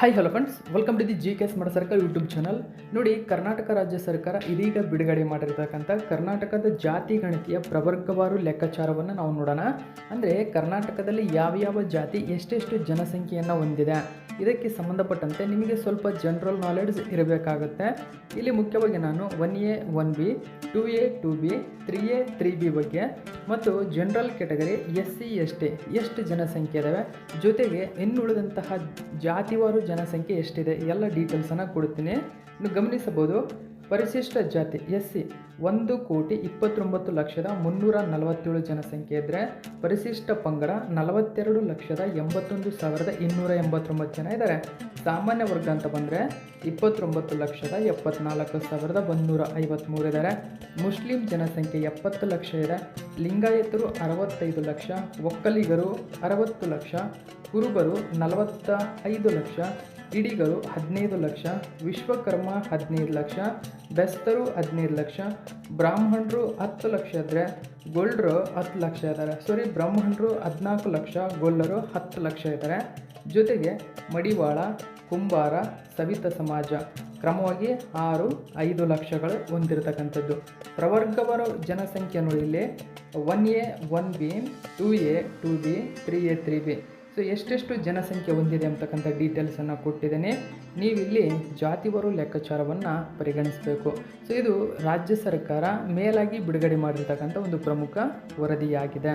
Hi hello friends welcome to the G K S ಮಡ ಸರ್ಕಾರ YouTube channel ನೋಡಿ, ಕರ್ನಾಟಕ ರಾಜ್ಯ ಸರ್ಕಾರ ಇದೀಗ ಬಿಡುಗಡೆ ಮಾಡಿರ್ತಕ್ಕಂಥ ಕರ್ನಾಟಕದ ಜಾತಿ ಗಣತಿಯ ಪ್ರವರ್ಗವಾರು ಲೆಕ್ಕಾಚಾರವನ್ನು ನಾವು ನೋಡೋಣ. ಅಂದರೆ, ಕರ್ನಾಟಕದಲ್ಲಿ ಯಾವ ಯಾವ ಜಾತಿ ಎಷ್ಟೆಷ್ಟು ಜನಸಂಖ್ಯೆಯನ್ನು ಹೊಂದಿದೆ? ಇದಕ್ಕೆ ಸಂಬಂಧಪಟ್ಟಂತೆ ನಿಮಗೆ ಸ್ವಲ್ಪ ಜನರಲ್ ನಾಲೆಡ್ಜ್ ಇರಬೇಕಾಗುತ್ತೆ. ಇಲ್ಲಿ ಮುಖ್ಯವಾಗಿ ನಾನು one A one B two A two B three A three B ಬಗ್ಗೆ ಮತ್ತು general category S C S T ಎಷ್ಟು ಜನಸಂಖ್ಯೆ ಇದ್ದಾವೆ ಜೊತೆಗೆ ಇನ್ನುಳಿದಂತಹ ಜಾತಿವಾರು ಜನಸಂಖ್ಯೆ ಎಷ್ಟಿದೆ? ಎಲ್ಲ ಡೀಟೇಲ್ಸನ್ನು ಕೊಡ್ತೀನಿ ಇನ್ನು ಗಮನಿಸಬಹುದು, ಪರಿಶಿಷ್ಟ ಜಾತಿ, ಎಸ್ ಸಿ, ಒಂದು ಕೋಟಿ ಇಪ್ಪತ್ತೊಂಬತ್ತು ಲಕ್ಷದ ಮುನ್ನೂರ ನಲವತ್ತೇಳು ಜನಸಂಖ್ಯೆ ಇದ್ದರೆ ಪರಿಶಿಷ್ಟ ಪಂಗಡ ನಲವತ್ತೆರಡು ಲಕ್ಷದ ಎಂಬತ್ತೊಂದು ಸಾವಿರದ ಇನ್ನೂರ ಎಂಬತ್ತೊಂಬತ್ತು ಜನ ಇದ್ದಾರೆ ಸಾಮಾನ್ಯ ವರ್ಗ ಅಂತ ಬಂದರೆ ಇಪ್ಪತ್ತೊಂಬತ್ತು ಲಕ್ಷದ ಎಪ್ಪತ್ನಾಲ್ಕು ಸಾವಿರದ ಒಂದೂರ ಐವತ್ತ್ಮೂರು ಇದ್ದಾರೆ ಮುಸ್ಲಿಂ ಜನಸಂಖ್ಯೆ ಎಪ್ಪತ್ತು ಲಕ್ಷ ಇದೆ. ಲಿಂಗಾಯತರು ಅರವತ್ತೈದು ಲಕ್ಷ, ಒಕ್ಕಲಿಗರು ಅರವತ್ತು ಲಕ್ಷ ಕುರುಬರು ನಲವತ್ತ ಐದು ಲಕ್ಷ, ಇಡಿಗರು ಹದಿನೈದು ಲಕ್ಷ, ವಿಶ್ವಕರ್ಮ ಹದಿನೈದು ಲಕ್ಷ, ಬೆಸ್ತರು ಹದಿನೈದು ಲಕ್ಷ, ಬ್ರಾಹ್ಮಣರು ಹತ್ತು ಲಕ್ಷ ಇದ್ದರೆ ಗೊಳ್ಳರು ಹತ್ತು ಲಕ್ಷ ಇದ್ದಾರೆ ಸಾರಿ ಬ್ರಾಹ್ಮಣರು ಹದಿನಾಲ್ಕು ಲಕ್ಷ, ಗೊಲ್ಲರು ಹತ್ತು ಲಕ್ಷ ಇದ್ದಾರೆ ಜೊತೆಗೆ ಮಡಿವಾಳ, ಕುಂಬಾರ, ಸವಿತ ಸಮಾಜ ಕ್ರಮವಾಗಿ ಆರು, ಐದು ಲಕ್ಷಗಳು ಹೊಂದಿರತಕ್ಕಂಥದ್ದು. ಪ್ರವರ್ಗವರ ಜನಸಂಖ್ಯೆ ನೋಡಿಲ್ಲಿ one A, one B, two A, two B, three A, three B. So ಎಷ್ಟೆಷ್ಟು ಜನಸಂಖ್ಯೆ ಹೊಂದಿದೆ ಅಂತಕ್ಕಂಥ ಡೀಟೇಲ್ಸನ್ನು ಕೊಟ್ಟಿದ್ದೇನೆ. ನೀವಿಲ್ಲಿ ಜಾತಿವಾರು ಲೆಕ್ಕಾಚಾರವನ್ನು ಪರಿಗಣಿಸಬೇಕು. ಸೊ ಇದು ರಾಜ್ಯ ಸರ್ಕಾರ ಮೇಲಾಗಿ ಬಿಡುಗಡೆ ಮಾಡಿರ್ತಕ್ಕಂಥ ಒಂದು ಪ್ರಮುಖ ವರದಿಯಾಗಿದೆ.